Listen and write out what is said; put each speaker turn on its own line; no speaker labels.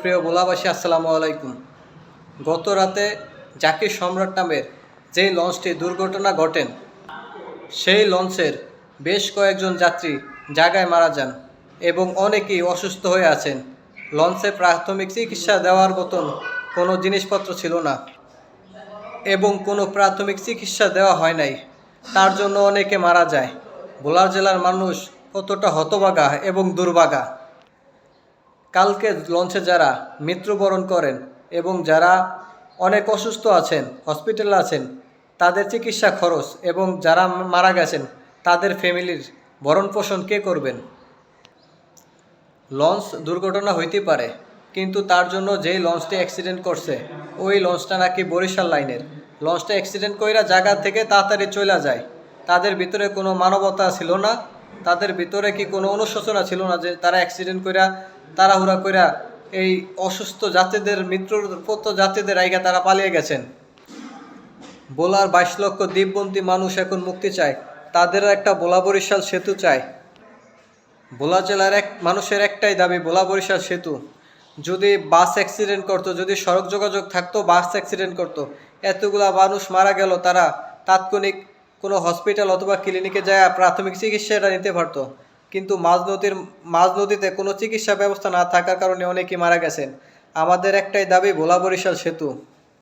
প্রিয় বোলাবাসী আসসালামু আলাইকুম। গত রাতে জাকির সম্রাট নামের যেই লঞ্চটি দুর্ঘটনা ঘটেন, সেই লঞ্চের বেশ কয়েকজন যাত্রী জায়গায় মারা যান এবং অনেকেই অসুস্থ হয়ে আছেন। লঞ্চে প্রাথমিক চিকিৎসা দেওয়ার মতন কোনো জিনিসপত্র ছিল না এবং কোনো প্রাথমিক চিকিৎসা দেওয়া হয় নাই। তার জন্য অনেকে মারা যায়। ভোলার জেলার মানুষ কতটা হতবাগা এবং দুর্বাগা। কালকে লঞ্চে যারা মৃত্যুবরণ করেন এবং যারা অনেক অসুস্থ আছেন হসপিটালে আছেন, তাদের চিকিৎসা খরচ এবং যারা মারা গেছেন, তাদের ফ্যামিলির ভরণ পোষণ কে করবেন? লঞ্চ দুর্ঘটনা হইতে পারে, কিন্তু তার জন্য যেই লঞ্চটি অ্যাক্সিডেন্ট করছে, ওই লঞ্চটা নাকি বরিশাল লাইনের। লঞ্চটা অ্যাক্সিডেন্ট কইরা জায়গা থেকে তাড়াতাড়ি চলে যায়। তাদের ভিতরে কোনো মানবতা ছিল না, তাদের ভিতরে কি কোনো অনুশোচনা ছিল না যে তারা অ্যাক্সিডেন্ট কইরা তাড়াহুড়া কইরা এই অসুস্থ যাত্রীদের মৃত্যুর পত্র যাত্রীদের আইগা তারা পালিয়ে গেছেন। বোলার বাইশ লক্ষ দ্বীপবন্দি মানুষ এখন মুক্তি চায়। তাদের একটা বোলা বরিশাল সেতু চায়। ভোলা জেলার এক, মানুষের একটাই দাবি ভোলা বরিশাল সেতু। যদি বাস অ্যাক্সিডেন্ট করতো, যদি সড়ক যোগাযোগ থাকতো, বাস অ্যাক্সিডেন্ট করতো। এতগুলা মানুষ মারা গেল, তারা তাৎক্ষণিক কোনো হসপিটাল অথবা ক্লিনিকে যায়, প্রাথমিক চিকিৎসাটা নিতে পারতো। কিন্তু মাঝ নদীর, মাঝ নদীতে কোনো চিকিৎসা ব্যবস্থা না থাকার কারণে অনেকেই মারা গেছেন। আমাদের একটাই দাবি, ভোলা বরিশাল সেতু।